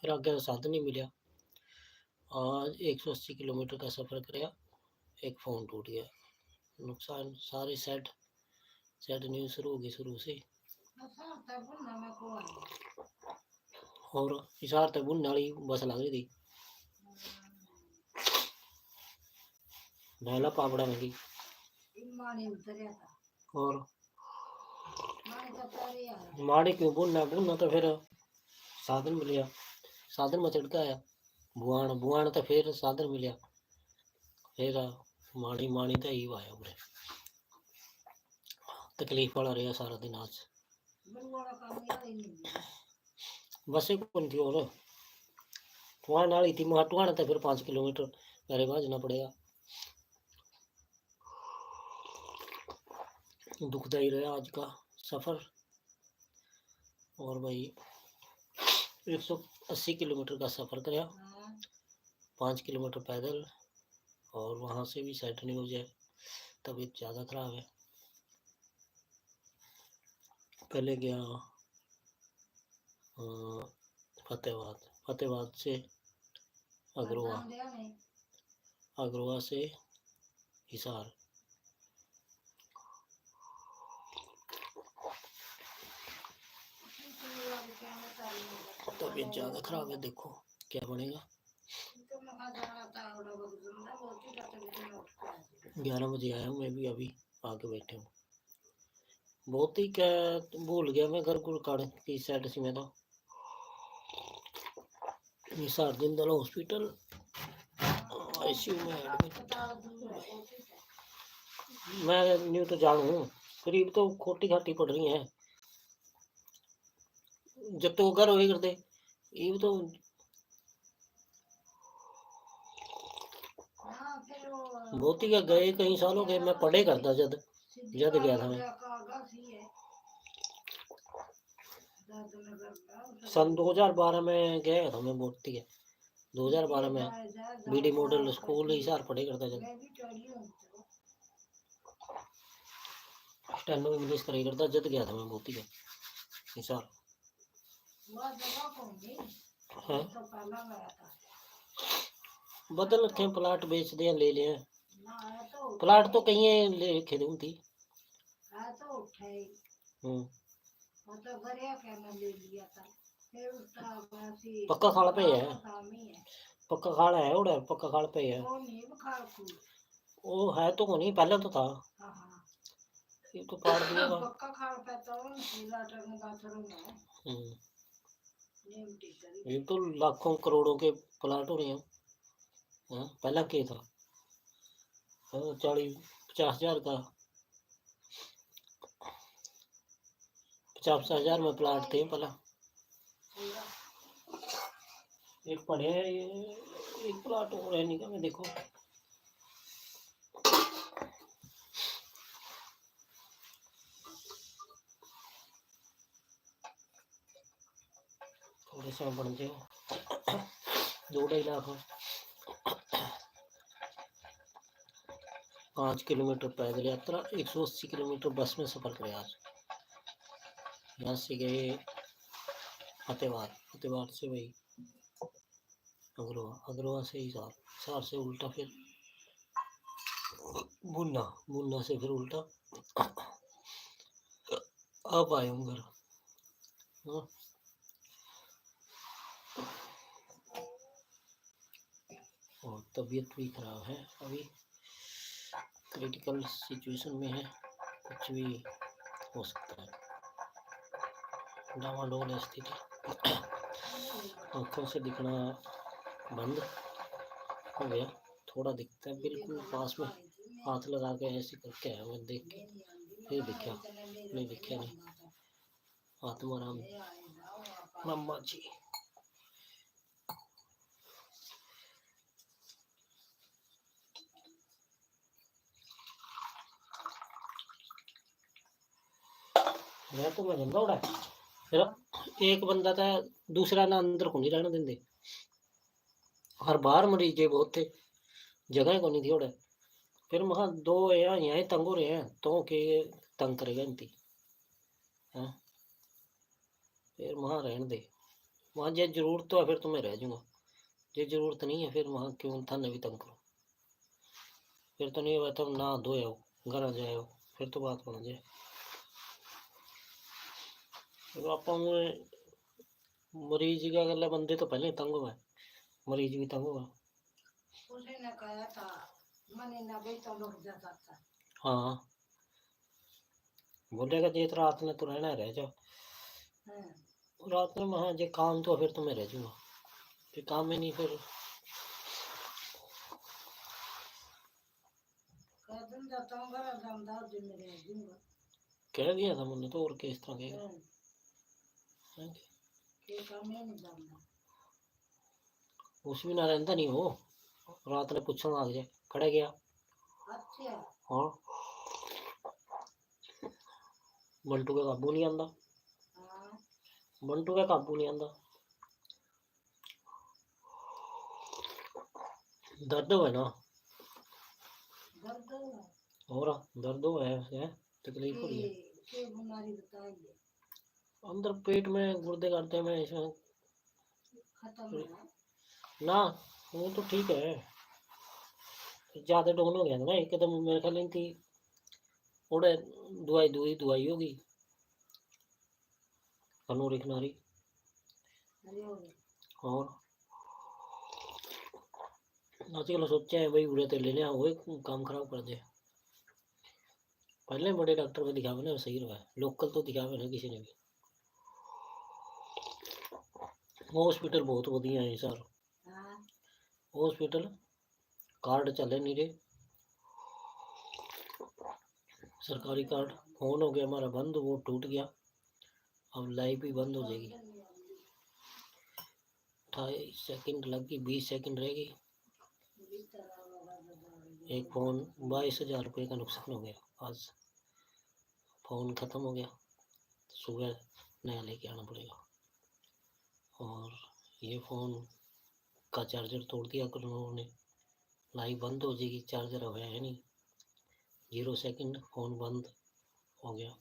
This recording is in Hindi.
फिर आगे का साधन नहीं मिला। आज 180 किलोमीटर का सफ़र कराया, एक फ़ोन टूट गया। नुकसान, सारे सेट सेट न्यूज़ शुरू होगी शुरू से और इशार तक बुनने वाली बस लग रही थी। नैला पापड़ा में की और माड़ी क्यों बुनना बुनना तो फिर साधन मिल गया। साधन में चढ़का आया बुआण बुआण तो फिर साधन मिलिया फिर माड़ी माड़ी तो ही आया उरे तकलीफ़ वाला रहा सारा दिन आज बस कौन थी और टुआन वाली थी, महा टुआन तो फिर पाँच किलोमीटर मेरे भाजना पड़ेगा दुखदाई रहा आज का सफ़र। और भाई एक सौ अस्सी किलोमीटर का सफ़र कराया पाँच किलोमीटर पैदल और वहाँ से भी सेट नहीं हो जाए तबीयत ज़्यादा ख़राब है। पहले गया फतेहाबाद। फतेहाबाद से अग्रवा। अग्रवा से हिसार। तबीयत ज़्यादा ख़राब है देखो क्या बनेगा ग्यारह बजे आया हूँ मैं भी अभी आके बैठे हूँ बहुत ही क्या भूल गया मैं घर गुड़ काड़ की साइड से मैं तो निसार जिंदल हॉस्पिटल आईसीयू में एडमिट मैं न्यू तो जानू करीब तो खोटी घाटी पड़ रही है जब तो घर होए करते ये भी तो बहुत ही गए कई साल हो गए मैं पढ़े करता जब जद गया था मैं। सन 2012 में गया था मैं भर्ती है 2012 में बीडी मॉडल स्कूल हिसार पढ़े करता जब स्टेनो इंग्लिश करे करता जद गया था मैं भर्ती है हिसार हाँ। बदल रखे प्लाट बेच दिया ले लिया। प्लाट तो कहीं ले रखे थे हम्म। पक्का खाल पे है? पक्का खाल है उड़ा पक्का खाल पे है। वो है तो नहीं पहले तो था। ये तो काट दिया था। हम्म ये तो लाखों करोड़ों के प्लाट हो रहे हैं। हाँ, पहला के था? हाँ, चालीस पचास हज़ार का। पचास हज़ार में प्लाट थे पहला। एक हैं ये एक प्लाट और है नहीं का मैं देखो। थोड़े से बन जाओ दो ढाई लाख पाँच किलोमीटर पैदल यात्रा, एक सौ अस्सी किलोमीटर बस में सफ़र करे आज। यहाँ से गए फतेहाबाद। फतेहाबाद से वही अग्रवा अग्रवा से हिसार हिसार से उल्टा फिर बुन्ना। बुन्ना से फिर उल्टा। अब आए हूँ। घर और तबीयत भी ख़राब है। अभी क्रिटिकल सिचुएशन में है, कुछ भी हो सकता है। डामाडोल है स्थिति आँखों से दिखना बंद हो गया। थोड़ा दिखता है, बिल्कुल पास में हाथ लगा के ऐसे करके आया मैं देख के। फिर दिखा, नहीं दिखा नहीं। आत्माराम। मम्मा जी। मैं तो मैं धंधा उड़ा फिर एक बंदा था दूसरा ना अंदर को नहीं रहने देंगे हर बार मरीज़ ये बहुत थे जगह को नहीं थी उड़े फिर वहाँ दो यहाँ यहाँ तंग हो रहे हैं तो के तंग करेगा इनकी हाँ फिर वहाँ रहने दे वहाँ जे ज़रूरत तो है फिर तो मैं रह जाऊँगा जे ज़रूरत नहीं है फिर वहाँ क्यों थाने भी तंग करो फिर तो नहीं हुआ तुम ना धोए हो घर आ जाए हो फिर तो बात बन जाए फिर आप मरीज़ क्या गल बंदे तो पहले तंग हुआ मरीज़ भी तंग हुआ। उसने कहा था मने ना भी तो लोग जाता था हाँ। बोलेगा जे रात में तो रहना रह जाओ। हाँ, रात में वहाँ जे काम तो फिर तो मैं रह जाऊँगा। फिर काम में नहीं फिर। कह जाता हूँ दिया था मैंने तो और किस तरह कहेगा? हाँ, हैं? के काम में नहीं दमदा उस भी ना रहता नहीं हो रात ने पूछण लग जाए खड़े गया अच्छा हाँ बंटू का काबू नहीं आंदा हाँ बंटू का काबू नहीं आंदा दर्द है ना दर्द हुआ और दर्द अंदर पेट में गुर्दे करते में इसमें खत्म है ना वो तो ठीक है ज़्यादा डाउन हो गया था ना एकदम मेरे ख्याल नहीं थी उड़े दवाई दुई दवाई होगी खनोरी खनारी अरे हो गया और आजकल सोचा है भाई उड़े तो ले लिया वो काम खराब कर दे पहले बड़े डॉक्टर को दिखावे ना सही रहा लोकल तो दिखावे ना किसी ने भी हॉस्पिटल बहुत बढ़िया है सर हॉस्पिटल कार्ड चले नहीं रहे सरकारी कार्ड फ़ोन हो गया हमारा बंद वो टूट गया अब लाइव भी बंद हो जाएगी अठाईस सेकंड लग गई बीस सेकंड रह गई एक फ़ोन बाईस हज़ार रुपये का नुकसान हो गया आज फ़ोन ख़त्म हो गया सुबह नया लेके आना पड़ेगा और ये फ़ोन का चार्जर तोड़ दिया कर उन्होंने लाइव बंद हो जाएगी, चार्जर अब है नहीं। ज़ीरो सेकंड, फ़ोन बंद हो गया।